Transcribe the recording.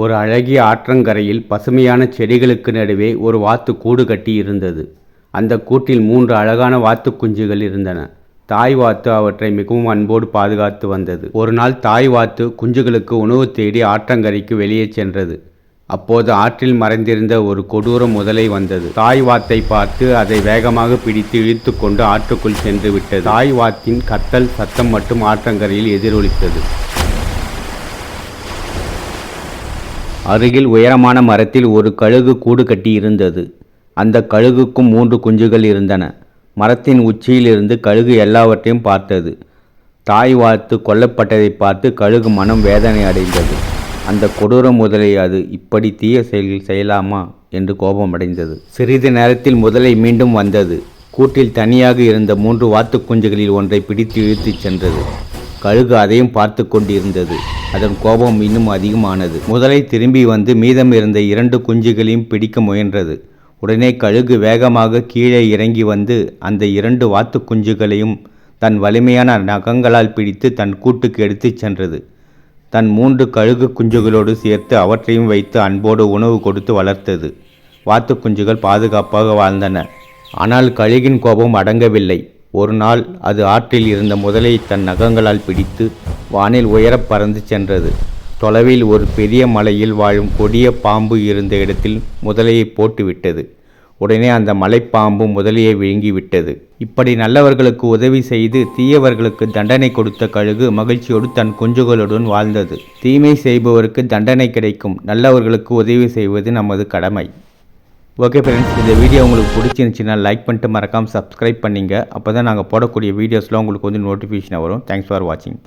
ஒரு அழகிய ஆற்றங்கரையில் பசுமையான செடிகளுக்கு நடுவே ஒரு வாத்து கூடு கட்டி இருந்தது. அந்த கூட்டில் மூன்று அழகான வாத்து குஞ்சுகள் இருந்தன. தாய் வாத்து அவற்றை மிகவும் அன்போடு பாதுகாத்து வந்தது. ஒரு நாள் தாய் வாத்து குஞ்சுகளுக்கு உணவு தேடி ஆற்றங்கரைக்கு வெளியே சென்றது. அப்போது ஆற்றில் மறைந்திருந்த ஒரு கொடூர முதலை வந்தது. தாய் வாத்தை பார்த்து அதை வேகமாக பிடித்து இழுத்து கொண்டு ஆற்றுக்குள் சென்று விட்டது. தாய் வாத்தின் கத்தல் சத்தம் மட்டும் ஆற்றங்கரையில் எதிரொலித்தது. அருகில் உயரமான மரத்தில் ஒரு கழுகு கூடு கட்டி இருந்தது அந்த கழுகுக்கும் மூன்று குஞ்சுகள் இருந்தன. மரத்தின் உச்சியிலிருந்து கழுகு எல்லாவற்றையும் பார்த்தது. தாய் வாழ்த்து கொல்லப்பட்டதை பார்த்து கழுகு மனம் வேதனை அடைந்தது. அந்த கொடூர முதலை அது இப்படி தீய செயல் செய்யலாமா என்று கோபமடைந்தது சிறிது நேரத்தில் முதலை மீண்டும் வந்தது. கூட்டில் தனியாக இருந்த மூன்று வாத்து குஞ்சுகளில் ஒன்றை பிடித்து இழுத்துச் சென்றது. கழுகு அதையும் பார்த்து கொண்டிருந்தது. அதன் கோபம் இன்னும் அதிகமானது. முதலை திரும்பி வந்து மீதம் இருந்த இரண்டு குஞ்சுகளையும் பிடிக்க முயன்றது. உடனே கழுகு வேகமாக கீழே இறங்கி வந்து அந்த இரண்டு வாத்து குஞ்சுகளையும் தன் வலிமையான நகங்களால் பிடித்து தன் கூட்டுக்கு எடுத்துச் சென்றது. தன் மூன்று கழுகு குஞ்சுகளோடு சேர்த்து அவற்றையும் வைத்து அன்போடு உணவு கொடுத்து வளர்த்தது. வாத்து குஞ்சுகள் பாதுகாப்பாக வாழ்ந்தன. ஆனால் கழுகின் கோபம் அடங்கவில்லை. ஒரு நாள் அது ஆற்றில் இருந்த முதலை தன் நகங்களால் பிடித்து வானில் உயரப் பறந்து சென்றது. தொலைவில் ஒரு பெரிய மலையில் வாழும் கொடிய பாம்பு இருந்த இடத்தில் முதலையை போட்டுவிட்டது. உடனே அந்த மலைப்பாம்பு முதலையை விழுங்கிவிட்டது. இப்படி நல்லவர்களுக்கு உதவி செய்து தீயவர்களுக்கு தண்டனை கொடுத்த கழுகு மகிழ்ச்சியோடு தன் குஞ்சுகளுடன் வாழ்ந்தது. தீமை செய்பவருக்கு தண்டனை கிடைக்கும். நல்லவர்களுக்கு உதவி செய்வது நமது கடமை. ஓகே ஃப்ரெண்ட்ஸ் இந்த வீடியோ உங்களுக்கு பிடிச்சிருந்துச்சின்னா லைக் பண்ணிட்டு மறக்காமல் சப்ஸ்கிரைப் பண்ணிங்க. அப்போ தான் நாங்கள் போடக்கூடிய வீடியோஸ்லாம் உங்களுக்கு வந்து நோட்டிஃபிகேஷன் வரும். தேங்க்ஸ் ஃபார் வாட்சிங்